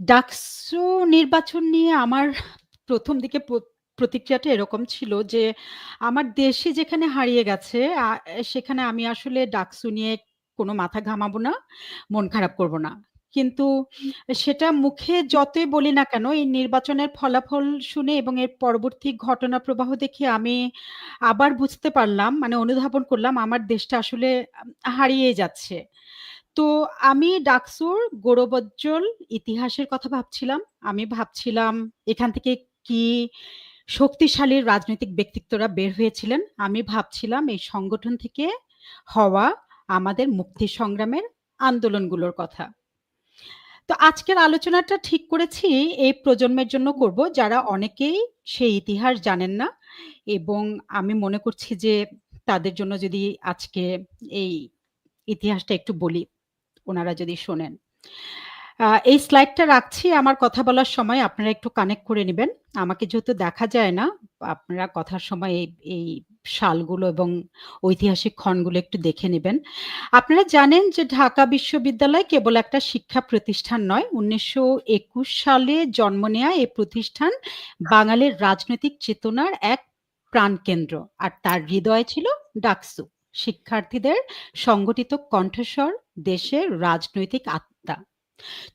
ডাকসু নির্বাচন নিয়ে আমার ১ম দিকে প্রতিক্রিয়াটা এরকম ছিল যে, আমার দেশই যেখানে হারিয়ে গেছে সেখানে আমি আসলে ডাকসু নিয়ে কোনো মাথা ঘামাবো না, মন খারাপ করব না। কিন্তু সেটা মুখে যতই বলি না কেন, এই নির্বাচনের ফলাফল শুনে এবং এর পরবর্তী ঘটনা প্রবাহ দেখে আমি আবার বুঝতে পারলাম, মানে অনুধাবন করলাম আমার দেশটা আসলে হারিয়ে যাচ্ছে। তো আমি ডাকসুর গৌরবোজ্জ্বল ইতিহাসের কথা ভাবছিলাম। আমি ভাবছিলাম এখান থেকে কি শক্তিশালী রাজনৈতিক ব্যক্তিত্বরা বের হয়েছিলেন। আমি ভাবছিলাম এই সংগঠন থেকে হওয়া আমাদের মুক্তি সংগ্রামের আন্দোলনগুলোর কথা। তো আজকের আলোচনাটা ঠিক করেছি এই প্রজন্মের জন্য করব যারা অনেকেই সেই ইতিহাস জানেন না এবং আমি মনে করছি যে তাদের জন্য যদি আজকে এই ইতিহাসটা একটু বলি, উনারা যদি শোনেন। এই স্লাইডটা রাখছি আমার কথা বলার সময় আপনারা একটু কানেক্ট করে নেবেন আমাকে যেহেতু দেখা যায় না, আপনারা কথার সময় এই এই সালগুলো এবং ঐতিহাসিক ক্ষণগুলো একটু দেখে নেবেন আপনারা জানেন যে ঢাকা বিশ্ববিদ্যালয় কেবল একটা শিক্ষা প্রতিষ্ঠান নয়। ১৯২১ সালে জন্ম নেয়া এই প্রতিষ্ঠান বাঙালির রাজনৈতিক চেতনার এক প্রাণকেন্দ্র। আর তার হৃদয় ছিল ডাকসু। শিক্ষার্থীদের সংগঠিত কণ্ঠস্বর, দেশের রাজনৈতিক আত্মা।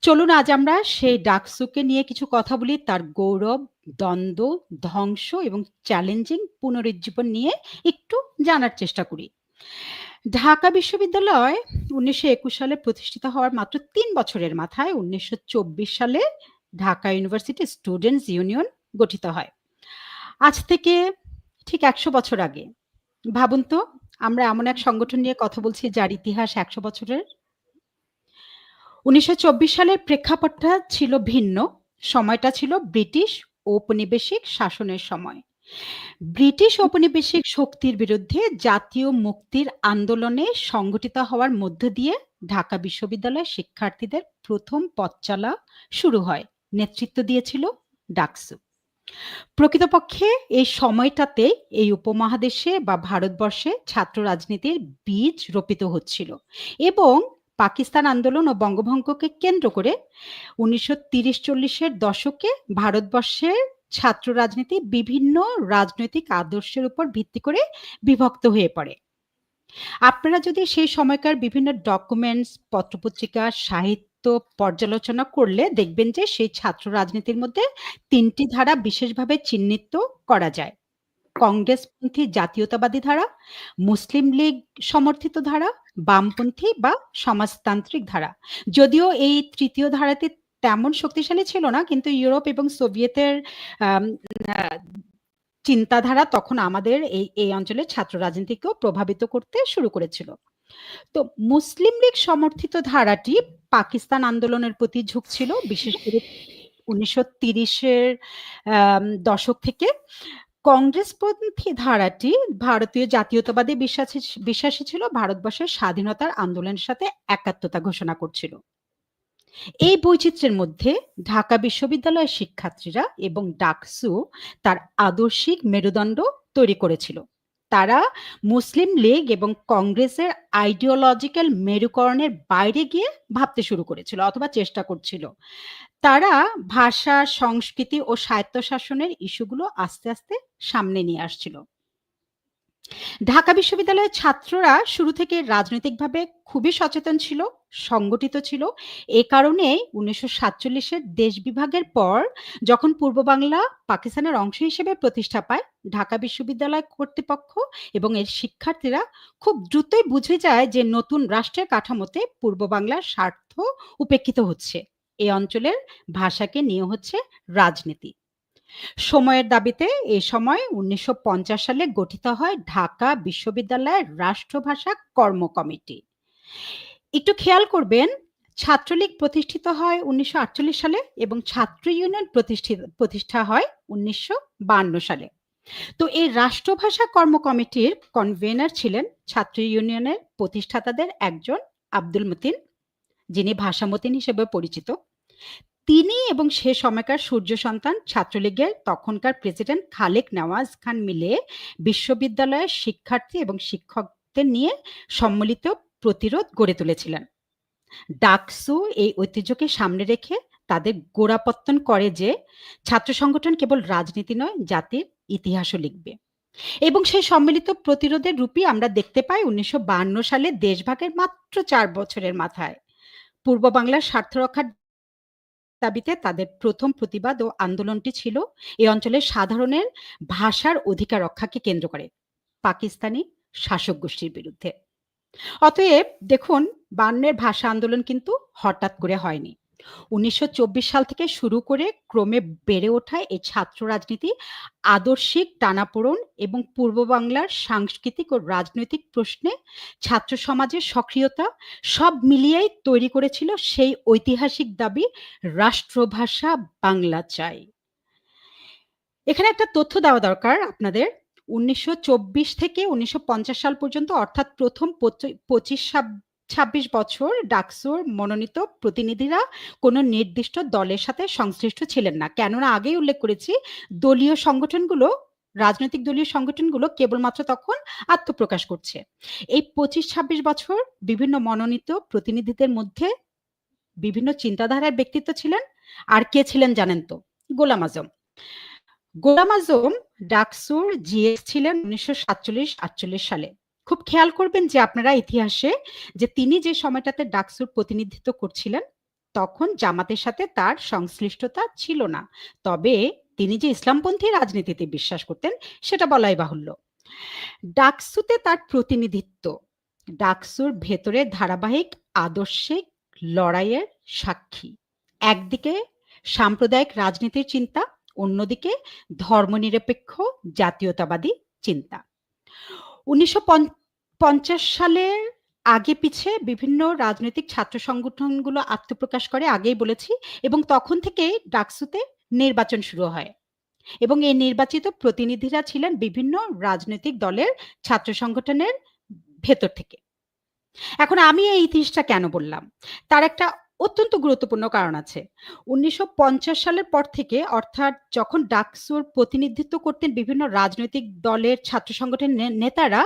চলুন আজ আমরা সেই ডাকসুকে নিয়ে কিছু কথা বলি, তার গৌরব, দ্বন্দ্ব, ধ্বংস এবং চ্যালেঞ্জিং পুনরুজ্জীবন নিয়ে একটু জানার চেষ্টা করি। ঢাকা বিশ্ববিদ্যালয় ১৯২১ সালে প্রতিষ্ঠিত হওয়ার মাত্র তিন বছরের মাথায় ১৯২৪ সালে ঢাকা ইউনিভার্সিটি স্টুডেন্টস ইউনিয়ন গঠিত হয়। আজ থেকে ঠিক ১০০ বছর আগে। ভাবুন তো আমরা এমন এক সংগঠন নিয়ে কথা বলছি যার ইতিহাস ১০০ বছরের। ১৯২৪ সালের প্রেক্ষাপটটা ছিল ভিন্ন। সময়টা ছিল ব্রিটিশ ঔপনিবেশিক শাসনের সময়। ব্রিটিশ ঔপনিবেশিক শক্তির বিরুদ্ধে জাতীয় মুক্তির আন্দোলনে সংগঠিত হওয়ার মধ্য দিয়ে ঢাকা বিশ্ববিদ্যালয়ের শিক্ষার্থীদের প্রথম পথচলা শুরু হয়। নেতৃত্ব দিয়েছিল ডাকসু। প্রকৃতপক্ষে এই সময়টাতে এই উপমহাদেশে বা ভারতবর্ষে ছাত্র রাজনীতির বীজ রোপিত হচ্ছিল এবং পাকিস্তান আন্দোলন ও বঙ্গভঙ্গকে কেন্দ্র করে উনিশশো তিরিশ চল্লিশের দশকে ভারতবর্ষের ছাত্র রাজনীতি বিভিন্ন রাজনৈতিক আদর্শের উপর ভিত্তি করে বিভক্ত হয়ে পড়ে। আপনারা যদি সেই সময়কার বিভিন্ন ডকুমেন্টস, পত্রপত্রিকা, সাহিত্য পর্যালোচনা করলে দেখবেন যে সেই ছাত্র রাজনীতির মধ্যে ৩ টি ধারা বিশেষভাবে চিহ্নিত করা যায়। কংগ্রেসপন্থী জাতীয়তাবাদী ধারা, মুসলিম লীগ সমর্থিত ধারা, বামপন্থী বা সমাজতান্ত্রিক ধারা। যদিও এই তৃতীয় ধারাতে তেমন শক্তিশালী ছিল না কিন্তু ইউরোপ এবং সোভিয়েতের চিন্তাধারা তখন আমাদের এই এই অঞ্চলের ছাত্র রাজনীতিকেও প্রভাবিত করতে শুরু করেছিল। তো মুসলিম লীগ সমর্থিত ধারাটি পাকিস্তান আন্দোলনের প্রতি ঝুঁকছিল, বিশেষ করে ১৯৩০ এর আম, দশক থেকে। কংগ্রেসপন্থী ধারাটি ভারতীয় জাতীয়তাবাদী বিশ্বাসী বিশ্বাসী ছিল, ভারতবর্ষের স্বাধীনতার আন্দোলনের সাথে একাত্মতা ঘোষণা করছিল। এই বৈচিত্র্যের মধ্যে ঢাকা বিশ্ববিদ্যালয়ের শিক্ষার্থীরা এবং ডাকসু তার আদর্শিক মেরুদণ্ড তৈরি করেছিল। তারা মুসলিম লীগ এবং কংগ্রেসের আইডিওলজিক্যাল মেরুকরণের বাইরে গিয়ে ভাবতে শুরু করেছিল অথবা চেষ্টা করছিল। তারা ভাষা, সংস্কৃতি ও স্বায়ত্তশাসনের ইস্যুগুলো আস্তে, আস্তে সামনে নিয়ে আসছিল। ঢাকা বিশ্ববিদ্যালয়ের ছাত্ররা শুরু থেকে রাজনৈতিকভাবে খুবই সচেতন ছিল, সংগঠিত ছিল। এ কারণেই ১৯৪৭ এর দেশ বিভাগের পর যখন পূর্ব বাংলা পাকিস্তানের অংশ হিসেবে প্রতিষ্ঠা পায়, ঢাকা বিশ্ববিদ্যালয় কর্তৃপক্ষ এবং এর শিক্ষার্থীরা খুব দ্রুতই বুঝে যায় যে নতুন রাষ্ট্রের কাঠামোতে পূর্ব বাংলার স্বার্থ উপেক্ষিত হচ্ছে। এ অঞ্চলের ভাষাকে নিয়ে হচ্ছে রাজনীতি। সময়ের দাবিতে এ সময় ১৯৫০ সালে গঠিত হয় ঢাকা বিশ্ববিদ্যালয়ের রাষ্ট্রভাষা কর্ম কমিটি। একটু খেয়াল করবেন ছাত্রলীগ প্রতিষ্ঠিত হয় ১৯৪৮ সালে এবং ছাত্র ইউনিয়ন প্রতিষ্ঠিত প্রতিষ্ঠা হয় ১৯৫২ সালে। তো এই রাষ্ট্রভাষা কর্ম কমিটির কনভেনার ছিলেন ছাত্র ইউনিয়নের প্রতিষ্ঠাতাদের একজন আব্দুল মতিন, যিনি ভাষামতিন হিসেবে পরিচিত। তিনি এবং সে সময়কার সূর্য সন্তান ছাত্রলীগের তখনকার প্রেসিডেন্ট খালেক নেওয়াজ খান মিলে বিশ্ববিদ্যালয়ের শিক্ষার্থী এবং শিক্ষকদের নিয়ে সম্মিলিত প্রতিরোধ গড়ে তুলেছিলেন। ডাকসু এই ঐতিহ্যকে সামনে রেখে তাদের গোড়াপত্তন করে যে ছাত্র সংগঠন কেবল রাজনীতি নয়, জাতির ইতিহাসও লিখবে এবং সেই সম্মিলিত প্রতিরোধের রূপই আমরা দেখতে পাই উনিশশো সালে দেশভাগের মাত্র চার বছরের মাথায় পূর্ব বাংলার স্বার্থ রক্ষার দাবিতে তাদের প্রথম প্রতিবাদ ও আন্দোলনটি ছিল। এই অঞ্চলের সাধারণের ভাষার অধিকার রক্ষাকে কেন্দ্র করে পাকিস্তানি শাসক গোষ্ঠীর বিরুদ্ধে। অতএব দেখুন বান্নের ভাষা আন্দোলন কিন্তু হঠাৎ করে হয়নি। উনিশশো চব্বিশ সাল থেকে শুরু করে ক্রমে বেড়ে ওঠা এই ছাত্র রাজনীতি, আদর্শিক টানাপোড়ন এবং পূর্ব বাংলার সাংস্কৃতিক ও রাজনৈতিক প্রশ্নে ছাত্র সমাজের সক্রিয়তা সব মিলিয়েই তৈরি করেছিল সেই ঐতিহাসিক দাবি, রাষ্ট্রভাষা বাংলা চাই। এখানে একটা তথ্য দেওয়া দরকার আপনাদের। উনিশশো চব্বিশ থেকে উনিশশো পঞ্চাশ সাল পর্যন্ত অর্থাৎ প্রথম পঁচিশ ছাব্বিশ বছর ডাকসুর মনোনীত প্রতিনিধিরা কোনো নির্দিষ্ট দলের সাথে সংশ্লিষ্ট ছিলেন না। কেননা আগেই উল্লেখ করেছি, দলীয় সংগঠনগুলো, রাজনৈতিক দলীয় সংগঠনগুলো কেবলমাত্র তখন আত্মপ্রকাশ করছে। এই পঁচিশ ছাব্বিশ বছর বিভিন্ন মনোনীত প্রতিনিধিদের মধ্যে বিভিন্ন চিন্তাধারার ব্যক্তিত্ব ছিলেন। আর কে ছিলেন জানেন তো? গোলাম আজম। গোলাম আজম ডাকসুর জিএস ছিলেন উনিশশো সাতচল্লিশ আটচল্লিশ সালে। খুব খেয়াল করবেন যে আপনারা ইতিহাসে যে তিনি যে সময়টাতে ডাকসুর প্রতিনিধিত্ব করছিলেন, তখন জামাতের সাথে তার সংশ্লিষ্টতা ছিল না। তবে তিনি যে ইসলামপন্থী রাজনীতিতে বিশ্বাস করতেন, সেটা বলাই বাহুল্য। ডাকসুতে তার প্রতিনিধিত্ব, ডাকসুর ভেতরে ধারাবাহিক আদর্শিক লড়াইয়ের সাক্ষী। একদিকে সাম্প্রদায়িক রাজনীতির চিন্তা, অন্যদিকে ধর্মনিরপেক্ষ জাতীয়তাবাদী চিন্তা। উনিশশো পঞ্চাশ সালের আগে পিছে বিভিন্ন রাজনৈতিক ছাত্র সংগঠনগুলো আত্মপ্রকাশ করে, আগেই বলেছি, এবং তখন থেকে ডাকসুতে নির্বাচন শুরু হয়। এবং এই নির্বাচিত প্রতিনিধিরা ছিলেন বিভিন্ন রাজনৈতিক দলের ছাত্র সংগঠনের ভেতর থেকে। এখন আমি এই ইতিহাসটা কেন বললাম? তার একটা অত্যন্ত গুরুত্বপূর্ণ কারণ আছে। উনিশশো পঞ্চাশ সালের পর থেকে অর্থাৎ যখন ডাকসুর প্রতিনিধিত্ব করতেন বিভিন্ন রাজনৈতিক দলের ছাত্র সংগঠনের নেতারা,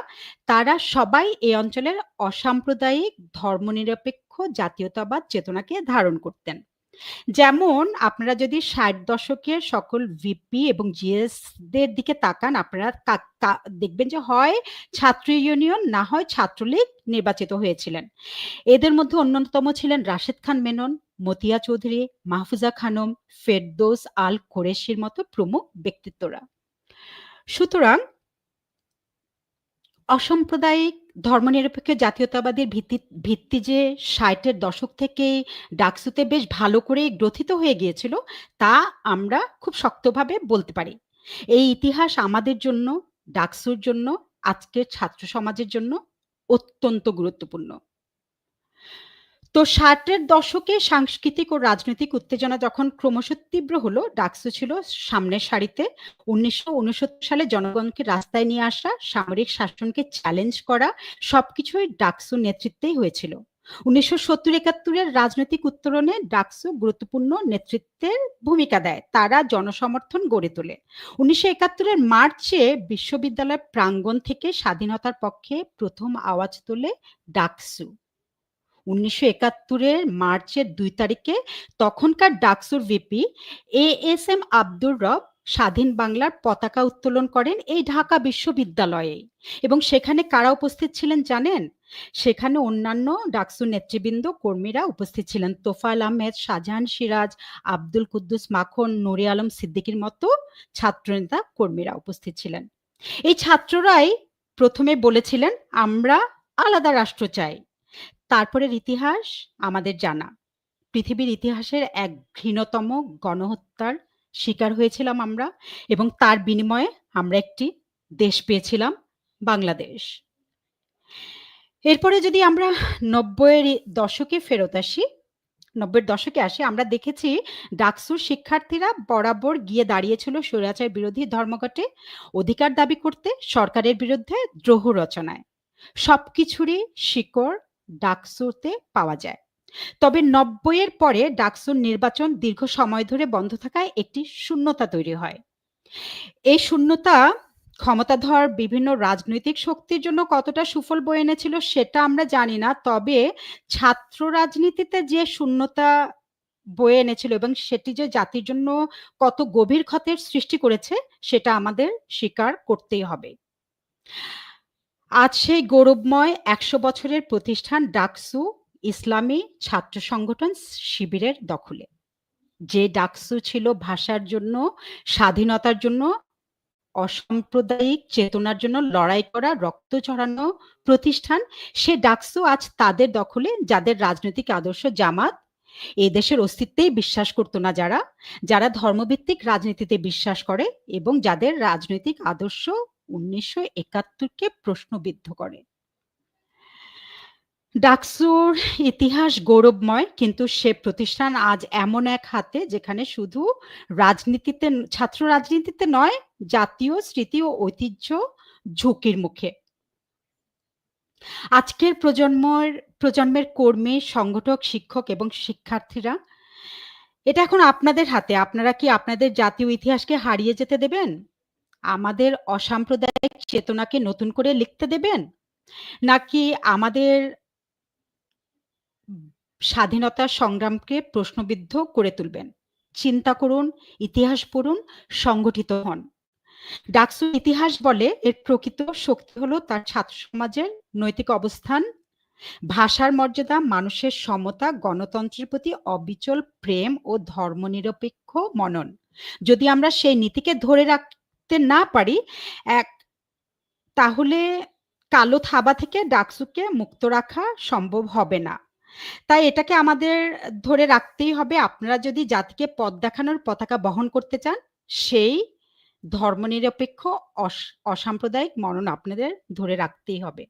তারা সবাই এই অঞ্চলের অসাম্প্রদায়িক, ধর্মনিরপেক্ষ, জাতীয়তাবাদ চেতনাকে ধারণ করতেন। যেমন আপনারা যদি ষাট দশকের সকল ভিপি এবং জিএস দের দিকে তাকান, আপনারা দেখবেন যে হয় ছাত্র ইউনিয়ন, না হয় ছাত্রলীগ নির্বাচিত হয়েছিলেন। এদের মধ্যে অন্যতম ছিলেন রাশেদ খান মেনন, মতিয়া চৌধুরী, মাহফুজা খানম, ফেরদৌস আল কোরেশির মতো প্রমুখ ব্যক্তিত্বরা। সুতরাং অসাম্প্রদায়িক ধর্মনিরপেক্ষ জাতীয়তাবাদের ভিত্তি ভিত্তি যে ষাটের দশক থেকে ডাকসুতে বেশ ভালো করে গ্রথিত হয়ে গিয়েছিল, তা আমরা খুব শক্তভাবে বলতে পারি। এই ইতিহাস আমাদের জন্য, ডাকসুর জন্য, আজকের ছাত্র সমাজের জন্য অত্যন্ত গুরুত্বপূর্ণ। তো ষাটের দশকে সাংস্কৃতিক ও রাজনৈতিক উত্তেজনা যখন ক্রমশ তীব্র হলো, ডাকসু ছিল সামনের সারিতে। উনিশশো উনসত্তর সালে জনগণকে রাস্তায় নিয়ে আসা, সামরিক শাসনকে চ্যালেঞ্জ করা সবকিছুই ডাকসু নেতৃত্বেই হয়েছিল। উনিশশো সত্তর একাত্তরের রাজনৈতিক উত্তরণে ডাকসু গুরুত্বপূর্ণ নেতৃত্বের ভূমিকা দেয়, তারা জনসমর্থন গড়ে তোলে। উনিশশো একাত্তরের মার্চে বিশ্ববিদ্যালয় প্রাঙ্গণ থেকে স্বাধীনতার পক্ষে প্রথম আওয়াজ তোলে ডাকসু। উনিশশো একাত্তরের মার্চের দুই তারিখে তখনকার ডাকসুর VP A S M Abdur Rab স্বাধীন বাংলার পতাকা উত্তোলন করেন এই ঢাকা বিশ্ববিদ্যালয়ে। এবং সেখানে কারা উপস্থিত ছিলেন জানেন? সেখানে অন্যান্য ডাকসু নেতৃবৃন্দ, কর্মীরা উপস্থিত ছিলেন। তোফাল আহমেদ, শাহজাহান সিরাজ, আব্দুল কুদ্দুস মাখন, নুরি আলম সিদ্দিকির মতো ছাত্রনেতা, কর্মীরা উপস্থিত ছিলেন। এই ছাত্ররাই প্রথমে বলেছিলেন, আমরা আলাদা রাষ্ট্র চাই। তারপরের ইতিহাস আমাদের জানা। পৃথিবীর ইতিহাসের এক ঘৃণতম গণহত্যার শিকার হয়েছিলাম আমরা এবং তার বিনিময়ে আমরা একটি দেশ পেয়েছিলাম, বাংলাদেশ। এরপরে যদি আমরা নব্বইয়ের দশকে ফেরত আসি, নব্বইয়ের দশকে আসি, আমরা দেখেছি ডাকসুর শিক্ষার্থীরা বরাবর গিয়ে দাঁড়িয়েছিল স্বৈরাচার বিরোধী ধর্মঘটে অধিকার দাবি করতে, সরকারের বিরুদ্ধে দ্রোহ রচনায়। সবকিছুরই শিকড় ডাকসুতে পাওয়া যায় তবে নব্বইয়ের পরে ডাকসুর নির্বাচন দীর্ঘ সময় ধরে বন্ধ থাকায় একটি শূন্যতা তৈরি হয় এই শূন্যতা ক্ষমতাধর বিভিন্ন রাজনৈতিক শক্তির জন্য কতটা সুফল বয়ে এনেছিল সেটা আমরা জানি না। তবে ছাত্র রাজনীতিতে যে শূন্যতা বয়ে এনেছিল এবং সেটি যে জাতির জন্য কত গভীর ক্ষতের সৃষ্টি করেছে, সেটা আমাদের স্বীকার করতেই হবে। আজ সেই গৌরবময় ১০০ বছরের প্রতিষ্ঠান ডাকসু ইসলামী ছাত্র সংগঠন শিবিরের দখলে। যে ডাকসু ছিল ভাষার জন্য, স্বাধীনতার জন্য, অসাম্প্রদায়িক চেতনার জন্য লড়াই করা রক্ত চড়ানো প্রতিষ্ঠান, সে ডাকসু আজ তাদের দখলে যাদের রাজনৈতিক আদর্শ জামাত, এ দেশের অস্তিত্বেই বিশ্বাস করতো না যারা, যারা ধর্মভিত্তিক রাজনীতিতে বিশ্বাস করে এবং যাদের রাজনৈতিক আদর্শ ১৯৭১ কে প্রশ্নবিদ্ধ করে। ডাকসুর ইতিহাস গৌরবময় কিন্তু সে প্রতিষ্ঠান আজ এমন এক হাতে যেখানে শুধু রাজনীতিতে ছাত্র রাজনীতিতে নয়, জাতীয় স্মৃতি ও ঐতিহ্য ঝুঁকির মুখে। আজকের প্রজন্মর প্রজন্মের কর্মী, সংগঠক, শিক্ষক এবং শিক্ষার্থীরা এটা এখন আপনাদের হাতে। আপনারা কি আপনাদের জাতীয় ইতিহাসকে হারিয়ে যেতে দেবেন? আমাদের অসাম্প্রদায়িক চেতনাকে নতুন করে লিখতে দেবেন? নাকি আমাদের স্বাধীনতা সংগ্রামকে প্রশ্নবিদ্ধ করে তুলবেন? চিন্তা করুন, ইতিহাস পড়ুন, সংগঠিত হন। ডাকসুর ইতিহাস বলে এর প্রকৃত শক্তি হলো তার ছাত্র সমাজের নৈতিক অবস্থান, ভাষার মর্যাদা, মানুষের সমতা, গণতন্ত্রের প্রতি অবিচল প্রেম ও ধর্মনিরপেক্ষ মনন। যদি আমরা সেই নীতিকে ধরে রাখতে না পারি, এক তাহলে কালো থাবা থেকে ডাকসুকে মুক্ত রাখা সম্ভব হবে না। তাই এটাকে আমাদের ধরে রাখতেই হবে। আপনারা যদি জাতিকে পথ দেখানোর পতাকা বহন করতে চান, সেই ধর্মনিরপেক্ষ অস অসাম্প্রদায়িক মনন আপনাদের ধরে রাখতেই হবে।